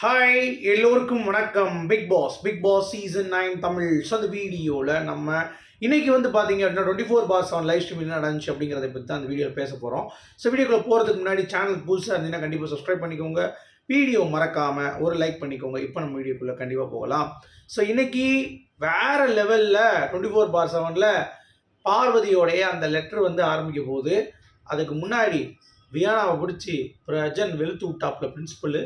Hi எல்லோருக்கும் வணக்கம். Bigg Boss Bigg Boss season nine Tamil. So அந்த வீடியோவில் நம்ம இன்றைக்கி வந்து பார்த்தீங்க அப்படின்னா twenty four boss on live stream என்ன நடந்துச்சு அப்படிங்கிறத பற்றி தான் அந்த வீடியோவில் பேச போகிறோம் ஸோ வீடியோக்குள்ளே போகிறதுக்கு முன்னாடி சேனல் புதுசாக இருந்தீங்கன்னா கண்டிப்பாக சப்ஸ்கிரைப் பண்ணிக்கோங்க. வீடியோ மறக்காமல் ஒரு லைக் பண்ணிக்கோங்க. இப்போ நம்ம வீடியோக்குள்ளே கண்டிப்பாக போகலாம். ஸோ இன்றைக்கி வேற லெவலில் டுவெண்ட்டி ஃபோர் பார் செவனில் பார்வதியோடைய அந்த லெட்டர் வந்து ஆரம்பிக்க போகுது. அதுக்கு முன்னாடி வியானாவை பிடிச்சி பிரஜன் வெளுத்து விட்டாப்புல பிரின்சிபல்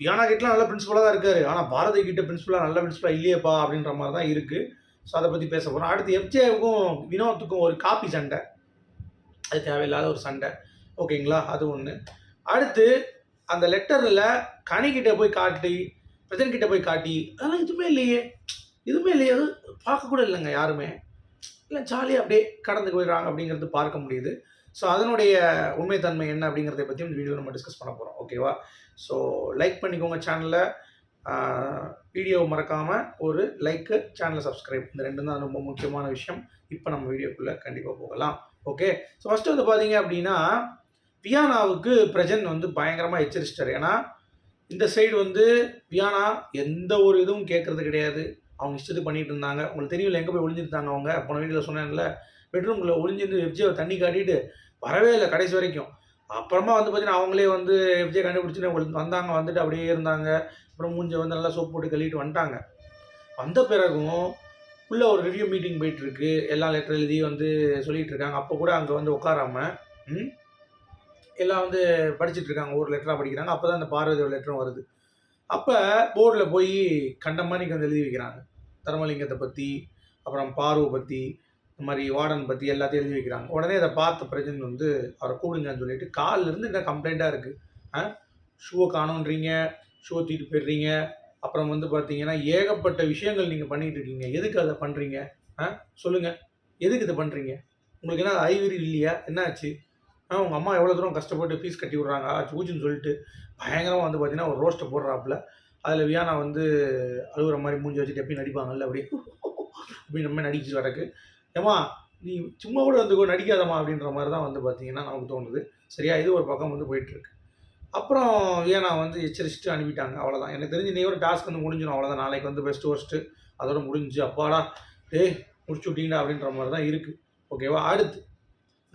பியானா கிட்டலாம் நல்ல பிரின்சிபலாக தான் இருக்காரு. ஆனால் பாரதி கிட்ட பிரின்சிபலாக நல்ல பிரின்சிபலாக இல்லையேப்பா அப்படின்ற மாதிரி தான் இருக்குது ஸோ அதை பற்றி பேச போகிறோம் அடுத்து எஃப்ஜேவுக்கும் வினோத்துக்கும் ஒரு காப்பி சண்டை. அது தேவையில்லாத ஒரு சண்டை. ஓகேங்களா அது ஒன்று அடுத்து அந்த லெட்டரில் கனிக்கிட்ட போய் காட்டி பிரச்சனைக்கிட்ட போய் காட்டி அதெல்லாம் எதுவுமே இல்லையே. எதுவுமே இல்லையே. அது பார்க்கக்கூட இல்லைங்க யாருமே. இல்லை ஜாலியாக அப்படியே கடந்து போயிடுறாங்க அப்படிங்கிறது பார்க்க முடியுது. ஸோ அதனுடைய உண்மைத்தன்மை என்ன அப்படிங்கிறத பற்றி இந்த வீடியோ நம்ம டிஸ்கஸ் பண்ண போகிறோம் ஓகேவா ஸோ லைக் பண்ணிக்கோங்க சேனலை வீடியோ மறக்காமல் ஒரு லைக்கு சேனலை சப்ஸ்கிரைப் இந்த ரெண்டும் தான் ரொம்ப முக்கியமான விஷயம். இப்போ நம்ம வீடியோக்குள்ளே கண்டிப்பாக போகலாம். ஓகே ஸோ ஃபஸ்ட்டு வந்து பார்த்தீங்க அப்படின்னா வியானாவுக்கு பிரஜன் வந்து பயங்கரமாக எச்சரிச்சிட்டார். ஏன்னா இந்த சைடு வந்து வியானா எந்த ஒரு இதுவும் கேட்குறது கிடையாது. அவங்க இஷ்டத்துக்கு பண்ணிட்டு இருந்தாங்க உங்களுக்கு தெரியல எங்கே போய் ஒளிஞ்சிருந்தாங்க அவங்க? போன வீட்டில் சொன்னேன்ல பெட்ரூம்குள்ளே ஒளிஞ்சிருந்து எஃப்ஜியை தண்ணி காட்டிட்டு வரவே இல்லை கடைசி வரைக்கும். அப்புறமா வந்து பார்த்தீங்கன்னா அவங்களே வந்து எஃப்ஜியை கண்டுபிடிச்சிட்டு வந்தாங்க வந்துட்டு அப்படியே இருந்தாங்க. அப்புறம் மூஞ்ச வந்து நல்லா சோப் போட்டு கழுவிட்டு வந்துட்டாங்க. வந்த பிறகும் உள்ளே ஒரு ரிவ்யூ மீட்டிங் போயிட்டுருக்கு. எல்லா லெட்டர் எழுதி வந்து சொல்லிகிட்டு இருக்காங்க அப்போ கூட அங்கே வந்து உட்காராமல் எல்லாம் வந்து படிச்சுட்டு இருக்காங்க ஒரு லெட்டராக படிக்கிறாங்க. அப்போ தான் அந்த பார்வதியோட லெட்டரும் வருது. அப்போ போர்டில் போய் கண்டமானிக்கு வந்து எழுதி வைக்கிறாங்க. தர்மலிங்கத்தை பற்றி அப்புறம் பார்வை பற்றி இந்த மாதிரி வார்டன் பற்றி எல்லாத்தையும் எழுதி வைக்கிறாங்க. உடனே அதை பார்த்த பிரஜன் வந்து அவரை கூடுங்கன்னு சொல்லிட்டு காலிலிருந்து என்ன கம்ப்ளைண்ட்டாக இருக்குது ஆ ஷூவை காணோன்றீங்க ஷூவை தூக்கிட்டு போயிடுறீங்க. அப்புறம் வந்து பார்த்தீங்கன்னா ஏகப்பட்ட விஷயங்கள் நீங்கள் பண்ணிகிட்டு இருக்கீங்க. எதுக்கு அதை பண்ணுறீங்க ஆ? சொல்லுங்கள் எதுக்கு இதை பண்ணுறீங்க உங்களுக்கு என்ன அறிகுறி இல்லையா? என்னாச்சு? ஆச்சு உங்கள் அம்மா எவ்வளோ தூரம் கஷ்டப்பட்டு ஃபீஸ் கட்டி விட்றாங்க ஊச்சின்னு சொல்லிட்டு பயங்கரமாக வந்து பார்த்தீங்கன்னா ஒரு ரோஸ்ட்டை போடுறாப்புல. அதில் வியானா வந்து அழுகுற மாதிரி மூஞ்சி வச்சுட்டு எப்பயும் நடிப்பாங்கல்ல அப்படியே அப்படின்னு நம்ம நடிச்சு வரக்கு ஏமா நீ சும்மா கூட வந்து கூட நடிக்காதம்மா அப்படின்ற மாதிரி தான் வந்து பார்த்தீங்கன்னா நமக்கு தோணுது. சரியா இது ஒரு பக்கம் வந்து போயிட்டுருக்கு. அப்புறம் வியானா வந்து எச்சரிச்சுட்டு அனுப்பிட்டாங்க அவ்வளோதான் எனக்கு தெரிஞ்சு நீ ஒரு டாஸ்க் வந்து முடிஞ்சிடும் அவ்வளோதான் நாளைக்கு வந்து பெஸ்ட் ஒர்ஸ்ட்டு அதோட முடிஞ்சு அப்பாடா டே முடிச்சு விட்டீங்கடா அப்படின்ற மாதிரி தான் இருக்குது ஓகேவா? அடுத்து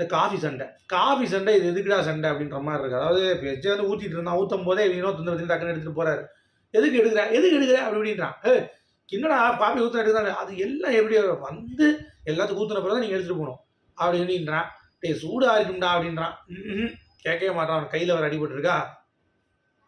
இந்த காஃபி சண்டை. காஃபி சண்டை இது எதுக்குடா சண்டை அப்படின்ற மாதிரி இருக்குது அதாவது எச்சே வந்து ஊற்றிட்டு இருந்தான் ஊற்றும் போதே இவனோ தொந்தரவு டக்குன்னு எடுத்துகிட்டு போகிறாரு எதுக்கு எடுக்கிற? எதுக்கு எடுக்கிற? அப்படி அப்படின்றான் ஏ என்னடா காஃபி ஊற்ற எடுக்கிறாங்க. அது எல்லாம் எப்படி வந்து எல்லாத்துக்கும் ஊற்றுன பிறகு நீங்கள் எடுத்துகிட்டு போகணும். அப்படின்றான் டேய் சூடாக இருக்கும்டா அப்படின்றான் கேட்கவே மாட்டான். அவன் கையில் வர அடிபட்டுருக்கா.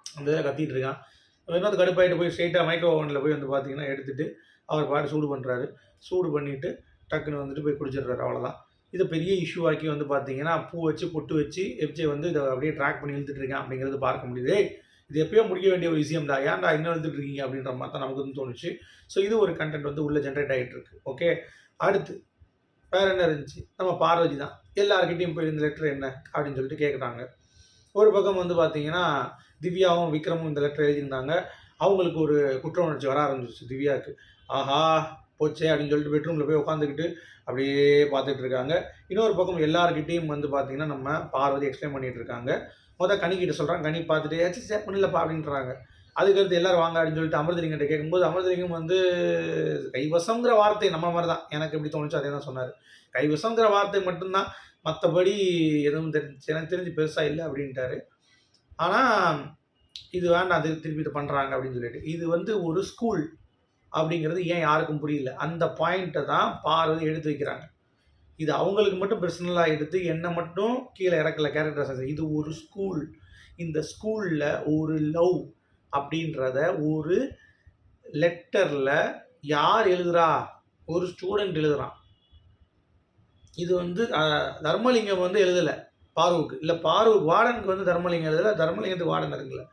அந்த இதில் கத்திட்டு இருக்கான். இன்னொரு கடுப்பாயிட்டு போய் ஸ்ட்ரெயிட்டாக மைக்ரோ ஓவனில் போய் வந்து பார்த்தீங்கன்னா எடுத்துகிட்டு அவர் பாட்டு சூடு பண்ணுறாரு சூடு பண்ணிவிட்டு டக்குன்னு வந்துட்டு போய் குடிச்சிடுறாரு. அவ்வளோதான் இது பெரிய இஷ்யூ ஆக்கி வந்து பார்த்தீங்கன்னா பூ வச்சு பொட்டு வச்சு எஃப்ஜே வந்து இதை அப்படியே ட்ராக் பண்ணி இழுத்துட்டு இருக்கேன் அப்படிங்கிறது பார்க்க முடியுது. இது எப்பயோ முடிக்க வேண்டிய ஒரு விஷயம் தான் ஏன்டா இன்னும் இழுத்துட்டு இருக்கீங்க அப்படின்ற மாதிரி தான் நமக்கு வந்து தோணுச்சு. ஸோ இது ஒரு கண்டென்ட் வந்து உள்ளே ஜென்ரேட் ஆகிட்டு இருக்கு. ஓகே அடுத்து வேற என்ன இருந்துச்சு? நம்ம பார்வதி தான். எல்லாருக்கிட்டையும் போய் இந்த லெட்டர் என்ன அப்படின்னு சொல்லிட்டு கேட்குறாங்க ஒரு பக்கம் வந்து பார்த்தீங்கன்னா திவ்யாவும் விக்ரமும் இந்த லெட்டர் எழுதியிருந்தாங்க. அவங்களுக்கு ஒரு குற்ற உணர்ச்சி வர ஆரம்பிச்சிச்சு திவ்யாவுக்கு. ஆஹா போச்சே அப்படின்னு சொல்லிட்டு பெட்ரூமில் போய் உட்காந்துக்கிட்டு அப்படியே பார்த்துட்டு இருக்காங்க இன்னொரு பக்கம் எல்லாருக்கிட்டையும் வந்து பார்த்தீங்கன்னா நம்ம பார்வதி எக்ஸ்பிளைன் பண்ணிட்டு இருக்காங்க மொதல் கணிக்கிட்ட சொல்கிறாங்க கணி பார்த்துட்டு ஏச்சு சே பண்ணலப்பா அப்படின்றாங்க. அதுக்கடுத்து எல்லாரும் வாங்க அப்படின்னு சொல்லிட்டு அமிர்தலிங்கிட்ட கேட்கும்போது அமிர்தலிங்கம் வந்து கைவசங்கிற வார்த்தை நம்ம மாதிரி தான் எனக்கு எப்படி தோணுச்சோ அதே தான் சொன்னார். கைவசங்கிற வார்த்தை மட்டும்தான். மற்றபடி எதுவும் தெரிஞ்சு எனக்கு தெரிஞ்சு பெருசாக இல்லை அப்படின்ட்டாரு. ஆனால் இது வேண்டாம் அது திருப்பி இது பண்ணுறாங்க அப்படின்னு சொல்லிட்டு. இது வந்து ஒரு ஸ்கூல் அப்படிங்கிறது ஏன் யாருக்கும் புரியல. அந்த பாயிண்ட்டை தான் பார்வதி எடுத்து வைக்கிறாங்க. இது அவங்களுக்கு மட்டும் பர்சனலாக எடுத்து என்னை மட்டும் கீழே இறக்கல கேரக்டர்ஸ் இது ஒரு ஸ்கூல் இந்த ஸ்கூலில் ஒரு லவ் அப்படின்றத ஒரு லெட்டரில் யார் எழுதுறா? ஒரு ஸ்டூடெண்ட் எழுதுறான். இது வந்து தர்மலிங்கம் வந்து எழுதலை பார்வுக்கு. இல்லை பார்வு வார்டனுக்கு வந்து தர்மலிங்கம் எழுதலை தர்மலிங்கத்துக்கு வார்டன் இருக்குல்ல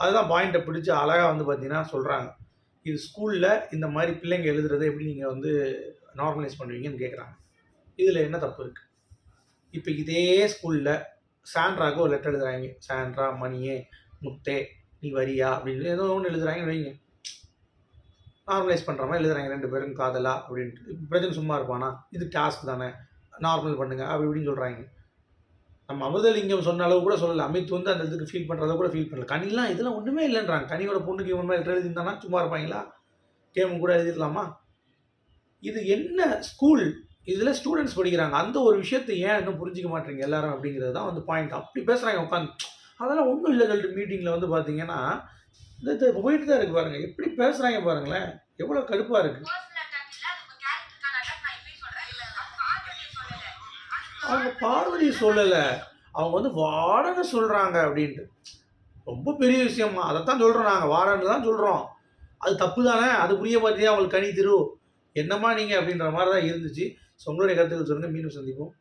அதுதான் பாயிண்ட்டை பிடிச்சி அழகாக வந்து பார்த்தீங்கன்னா சொல்கிறாங்க இது ஸ்கூலில் இந்த மாதிரி பிள்ளைங்க எழுதுறதை எப்படி நீங்கள் வந்து நார்மலைஸ் பண்ணுவீங்கன்னு கேட்குறாங்க இதில் என்ன தப்பு இருக்குது இப்போ இதே ஸ்கூலில் சாண்ட்ராக்கு ஒரு லெட்டர் எழுதுறாங்க. சாண்ட்ரா மணியே முத்தே நீ வரியா அப்படின்னு ஏதோ ஒன்று எழுதுறாங்க வைங்க. நார்மலைஸ் பண்ணுற மாதிரி எழுதுறாங்க. ரெண்டு பேரும் காதலா அப்படின்ட்டு. பிரச்சனை சும்மா இருப்பானா? இது டாஸ்க் தானே. நார்மல் பண்ணுங்க. அப்படி இப்படின்னு சொல்கிறாங்க நம்ம அமிர்தலிங்கம் சொன்ன அளவு கூட சொல்லலை. அமித் வந்து அந்த இதுக்கு ஃபீல் பண்ணுறதை கூட ஃபீல் பண்ணல. கனிலாம் இதெல்லாம் ஒன்றுமே இல்லைன்றாங்க. கனியோட பொண்ணுக்கு இவன் மாதிரி எழுதியிருந்தானா சும்மா இருப்பாங்களா? கேம் கூட எழுதிடலாமா இது என்ன ஸ்கூல் இதில் ஸ்டூடெண்ட்ஸ் படிக்கிறாங்க. அந்த ஒரு விஷயத்தை ஏன் இன்னும் புரிஞ்சிக்க மாட்டீங்க எல்லாரும் அப்படிங்கிறது தான் வந்து பாயிண்ட் அப்படி பேசுகிறாங்க உட்காந்து அதெல்லாம் ஒன்றும் இல்லை சொல்லிட்டு மீட்டிங்கில் வந்து பார்த்தீங்கன்னா இந்த இது போயிட்டு தான் இருக்குது பாருங்கள் எப்படி பேசுகிறாங்க பாருங்களேன். எவ்வளோ கடுப்பாக இருக்குது அவங்க பார்வதி சொல்லலை. அவங்க வந்து வாடன்னு சொல்கிறாங்க அப்படின்ட்டு. ரொம்ப பெரிய விஷயமா அதைத்தான் சொல்கிறோம் நாங்கள் வாடன்னு தான் சொல்கிறோம் அது தப்பு தானே? அது புரிய பார்த்தியா அவங்களுக்கு கனி திரு. என்னம்மா நீங்கள் அப்படின்ற மாதிரி தான் இருந்துச்சு. ஸோ உங்களுடைய கருத்துக்கள் சொல்லுங்கள் மீண்டும் சந்திப்போம்.